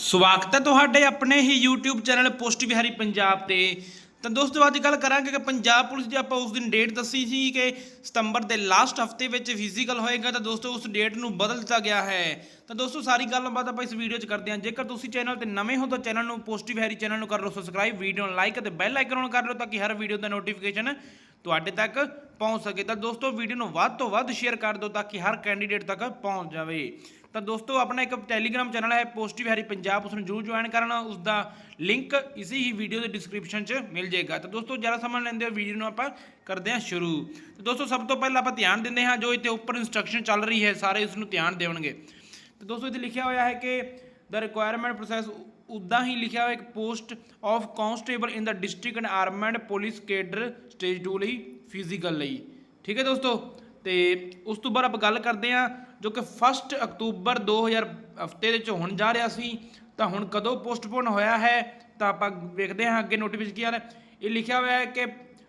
ਸਵਾਗਤ ਹੈ ਤੁਹਾਡੇ ਆਪਣੇ ਹੀ YouTube channel Post Bihari Punjab ਤੇ। ਤਾਂ ਦੋਸਤੋ, ਅੱਜ ਗੱਲ ਕਰਾਂਗੇ ਕਿ ਪੰਜਾਬ ਪੁਲਿਸ ਦੀ ਆਪਾਂ ਉਸ ਦਿਨ ਡੇਟ ਦੱਸੀ ਸੀ ਕਿ ਸਤੰਬਰ ਦੇ ਲਾਸਟ ਹਫ਼ਤੇ ਵਿੱਚ ਫਿਜ਼ੀਕਲ ਹੋਏਗਾ, ਤਾਂ ਦੋਸਤੋ, ਉਸ ਡੇਟ ਨੂੰ ਬਦਲ ਦਿੱਤਾ ਗਿਆ ਹੈ। ਤਾਂ ਦੋਸਤੋ, ਸਾਰੀ ਗੱਲਬਾਤ ਆਪਾਂ ਇਸ ਵੀਡੀਓ 'ਚ ਕਰਦੇ ਹਾਂ। ਜੇਕਰ ਤੁਸੀਂ ਚੈਨਲ ਤੇ ਨਵੇਂ ਹੋ, ਤਾਂ ਚੈਨਲ ਨੂੰ, ਪੋਸਟ ਬਿਹਾਰੀ ਚੈਨਲ ਨੂੰ ਕਰ ਲਓ ਸਬਸਕ੍ਰਾਈਬ ਵੀਡੀਓ ਨੂੰ ਲਾਈਕ ਅਤੇ ਬੈਲ ਆਈਕਨ ਨੂੰ ਕਰ ਲਓ, ਤਾਂ ਕਿ ਹਰ ਵੀਡੀਓ ਦਾ ਨੋਟੀਫਿਕੇਸ਼ਨ ਤੁਹਾਡੇ ਤੱਕ ਪਹੁੰਚ ਸਕੇ। ਤਾਂ ਦੋਸਤੋ ਵੀਡੀਓ ਨੂੰ ਵੱਧ ਤੋਂ ਵੱਧ ਸ਼ੇਅਰ ਕਰ ਦਿਓ ਤਾਂ ਕਿ ਹਰ ਕੈਂਡੀਡੇਟ ਤੱਕ ਪਹੁੰਚ ਜਾਵੇ। ਤਾਂ ਦੋਸਤੋ, ਆਪਣਾ ਇੱਕ ਟੈਲੀਗ੍ਰਾਮ ਚੈਨਲ ਹੈ ਪੋਸਟਿਵ ਹੈਰੀ ਪੰਜਾਬ ਉਸ ਨੂੰ ਜਰੂਰ ਜੁਆਇਨ ਕਰਨਾ। ਉਸ ਦਾ ਲਿੰਕ ਇਸੇ ਹੀ ਵੀਡੀਓ ਦੇ ਡਿਸਕ੍ਰਿਪਸ਼ਨ 'ਚ ਮਿਲ ਜਾਏਗਾ। ਤਾਂ ਦੋਸਤੋ, ਜ਼ਿਆਦਾ ਸਮਾਂ ਲੈਂਦੇ ਹੋ ਵੀਡੀਓ ਨੂੰ ਆਪਾਂ ਕਰਦੇ ਹਾਂ ਸ਼ੁਰੂ। ਤਾਂ ਦੋਸਤੋ, ਸਭ ਤੋਂ ਪਹਿਲਾਂ ਆਪਾਂ ਧਿਆਨ ਦਿੰਦੇ ਹਾਂ, ਜੋ ਇੱਥੇ ਉੱਪਰ ਇਨਸਟਰਕਸ਼ਨ ਚੱਲ ਰਹੀ ਹੈ, ਸਾਰੇ ਇਸ ਨੂੰ ਧਿਆਨ ਦੇਣਗੇ ਤਾਂ ਦੋਸਤੋ, ਇੱਥੇ ਲਿਖਿਆ ਹੋਇਆ ਹੈ ਕਿ ਦਾ ਰਿਕੁਆਇਰਮੈਂਟ ਪ੍ਰੋਸੈਸ ਉਦਾਂ ਹੀ ਲਿਖਿਆ ਹੋਇਆ ਇੱਕ post of constable in the district and armed police cadre stage 2 ਲਈ ਫਿਜ਼ੀਕਲ ਲਈ। ਠੀਕ ਹੈ ਦੋਸਤੋ? ਤੇ ਉਸ ਤੋਂ ਬਾਅਦ ਆਪਾਂ ਗੱਲ ਕਰਦੇ ਹਾਂ, ਜੋ ਕਿ 1 ਅਕਤੂਬਰ 2000 ਹਫ਼ਤੇ ਦੇ ਵਿੱਚ ਹੋਣ ਜਾ ਰਿਹਾ ਸੀ, ਤਾਂ ਹੁਣ ਕਦੋਂ ਪੋਸਟਪੋਨ ਹੋਇਆ ਹੈ, ਤਾਂ ਆਪਾਂ ਵੇਖਦੇ ਹਾਂ ਅੱਗੇ ਨੋਟੀਫਿਕੇਸ਼ਨ ਇਹ ਲਿਖਿਆ ਹੋਇਆ ਹੈ ਕਿ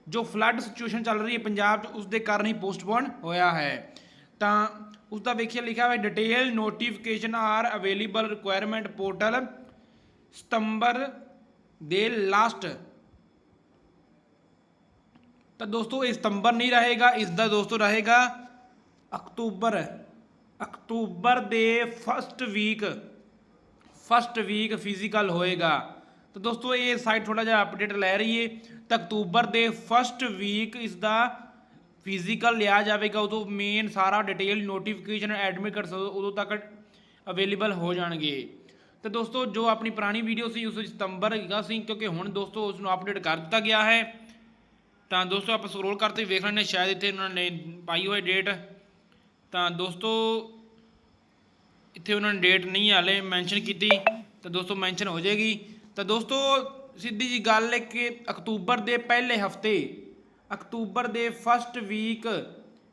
ਜੋ ਫਲੱਡ ਸਿਚੁਏਸ਼ਨ ਚੱਲ ਰਹੀ ਹੈ ਪੰਜਾਬ 'ਚ ਉਸ ਦੇ ਕਾਰਨ ਹੀ ਪੋਸਟਪੋਨ ਹੋਇਆ ਹੈ। ਤਾਂ ਉਸ ਦਾ ਵੇਖਿਆ ਲਿਖਿਆ ਹੋਇਆ detail notification are available requirement portal ਸਤੰਬਰ ਦੇ ਲਾਸਟ ਤਾਂ ਦੋਸਤੋ, ਇਹ ਸਤੰਬਰ ਨਹੀਂ ਰਹੇਗਾ, ਇਸ ਦਾ ਦੋਸਤੋ ਰਹੇਗਾ ਅਕਤੂਬਰ। ਅਕਤੂਬਰ ਦੇ first week first week physical ਹੋਏਗਾ। ਤਾਂ ਦੋਸਤੋ, ਇਹ ਸਾਈਟ ਥੋੜਾ ਜਿਹਾ ਅਪਡੇਟ ਲੈ ਰਹੀ ਏ। ਤਾਂ ਅਕਤੂਬਰ ਦੇ ਫਸਟ ਵੀਕ ਇਸ ਦਾ ਫਿਜ਼ੀਕਲ ਲਿਆ ਜਾਵੇਗਾ, ਉਦੋਂ ਮੇਨ ਸਾਰਾ ਡਿਟੇਲ ਨੋਟੀਫਿਕੇਸ਼ਨ ਐਡਮਿਟ ਕਰ ਸਕੋ ਉਦੋਂ ਤੱਕ ਅਵੇਲੇਬਲ ਹੋ ਜਾਣਗੇ। ਤੇ ਦੋਸਤੋ, ਜੋ ਆਪਣੀ ਪੁਰਾਣੀ ਵੀਡੀਓ ਸੀ, ਉਸ ਵਿੱਚ ਸਤੰਬਰ ਹੈਗਾ ਸੀ, ਕਿਉਂਕਿ ਹੁਣ ਦੋਸਤੋ ਉਸ ਨੂੰ ਅਪਡੇਟ ਕਰ ਦਿੱਤਾ ਗਿਆ ਹੈ। ਤਾਂ ਦੋਸਤੋ, ਆਪਾਂ ਸਕਰੋਲ ਕਰਦੇ ਵੇਖ ਲੈਂਦੇ ਸ਼ਾਇਦ ਇੱਥੇ ਉਹਨਾਂ ਨੇ ਪਾਈ ਹੋਈ ਡੇਟ ਤਾਂ ਦੋਸਤੋ, ਇੱਥੇ ਉਹਨਾਂ ਨੇ ਡੇਟ ਨਹੀਂ ਹਾਲੇ ਮੈਂਸ਼ਨ ਕੀਤੀ, ਤਾਂ ਦੋਸਤੋ ਮੈਂਸ਼ਨ ਹੋ ਜਾਏਗੀ। ਤਾਂ ਦੋਸਤੋ, ਸਿੱਧੀ ਜੀ ਗੱਲ ਹੈ ਕਿ ਅਕਤੂਬਰ ਦੇ ਪਹਿਲੇ ਹਫ਼ਤੇ, ਅਕਤੂਬਰ ਦੇ ਫਸਟ ਵੀਕ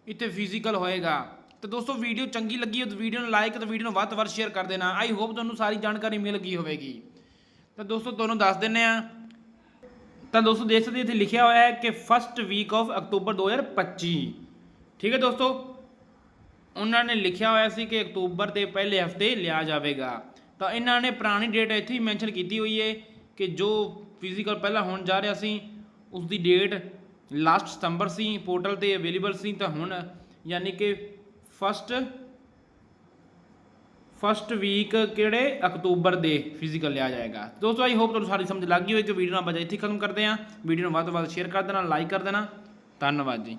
ਇੱਥੇ ਫਿਜ਼ੀਕਲ ਹੋਏਗਾ। ਤਾਂ ਦੋਸਤੋ ਵੀਡੀਓ ਚੰਗੀ ਲੱਗੀ ਤਾਂ ਵੀਡੀਓ ਨੂੰ ਲਾਈਕ ਤੇ ਵੀਡੀਓ ਨੂੰ ਵੱਧ ਤੋਂ ਵੱਧ ਸ਼ੇਅਰ ਕਰ ਦੇਣਾ। ਆਈ ਹੋਪ ਤੁਹਾਨੂੰ ਸਾਰੀ ਜਾਣਕਾਰੀ ਮਿਲ ਗਈ ਹੋਵੇਗੀ। ਤਾਂ ਦੋਸਤੋ ਤੁਹਾਨੂੰ ਦੱਸ ਦਿੰਨੇ ਆ ਤਾਂ ਦੋਸਤੋ ਦੇਖ ਸਕਦੇ ਇੱਥੇ ਲਿਖਿਆ ਹੋਇਆ ਹੈ ਕਿ ਫਸਟ ਵੀਕ ਆਫ ਅਕਤੂਬਰ 2025 ਠੀਕ ਹੈ ਦੋਸਤੋ? ਉਹਨਾਂ ਨੇ ਲਿਖਿਆ ਹੋਇਆ ਸੀ ਕਿ ਅਕਤੂਬਰ ਦੇ ਪਹਿਲੇ ਹਫ਼ਤੇ ਲਿਆ ਜਾਵੇਗਾ। ਤਾਂ ਇਹਨਾਂ ਨੇ ਪੁਰਾਣੀ ਡੇਟ ਇੱਥੇ ਹੀ ਮੈਂਸ਼ਨ ਕੀਤੀ ਹੋਈ ਹੈ ਕਿ ਜੋ ਫਿਜ਼ੀਕਲ ਪਹਿਲਾਂ ਹੋਣ ਜਾ ਰਿਹਾ ਸੀ ਉਸ ਦੀ ਡੇਟ ਲਾਸਟ ਸਤੰਬਰ ਸੀ ਪੋਰਟਲ ਤੇ ਅਵੇਲੇਬਲ ਸੀ, ਤਾਂ ਹੁਣ ਯਾਨੀ ਕਿ ਫਸਟ ਫਸਟ ਵੀਕ ਕਿਹੜੇ? ਅਕਤੂਬਰ ਦੇ ਫਿਜ਼ੀਕਲ ਲਿਆ ਜਾਏਗਾ। ਦੋਸਤੋ ਆਈ ਹੋਪ ਤੁਹਾਨੂੰ ਸਾਰੀ ਸਮਝ ਲੱਗ ਗਈ ਹੋਵੇਗੀ। ਵੀਡੀਓ ਨਾਲ ਬਜਾ ਇੱਥੇ ਖਤਮ ਕਰਦੇ ਹਾਂ। ਵੀਡੀਓ ਨੂੰ ਵੱਧ ਤੋਂ ਵੱਧ ਸ਼ੇਅਰ ਕਰ ਦੇਣਾ ਲਾਈਕ ਕਰ ਦੇਣਾ। ਧੰਨਵਾਦ ਜੀ।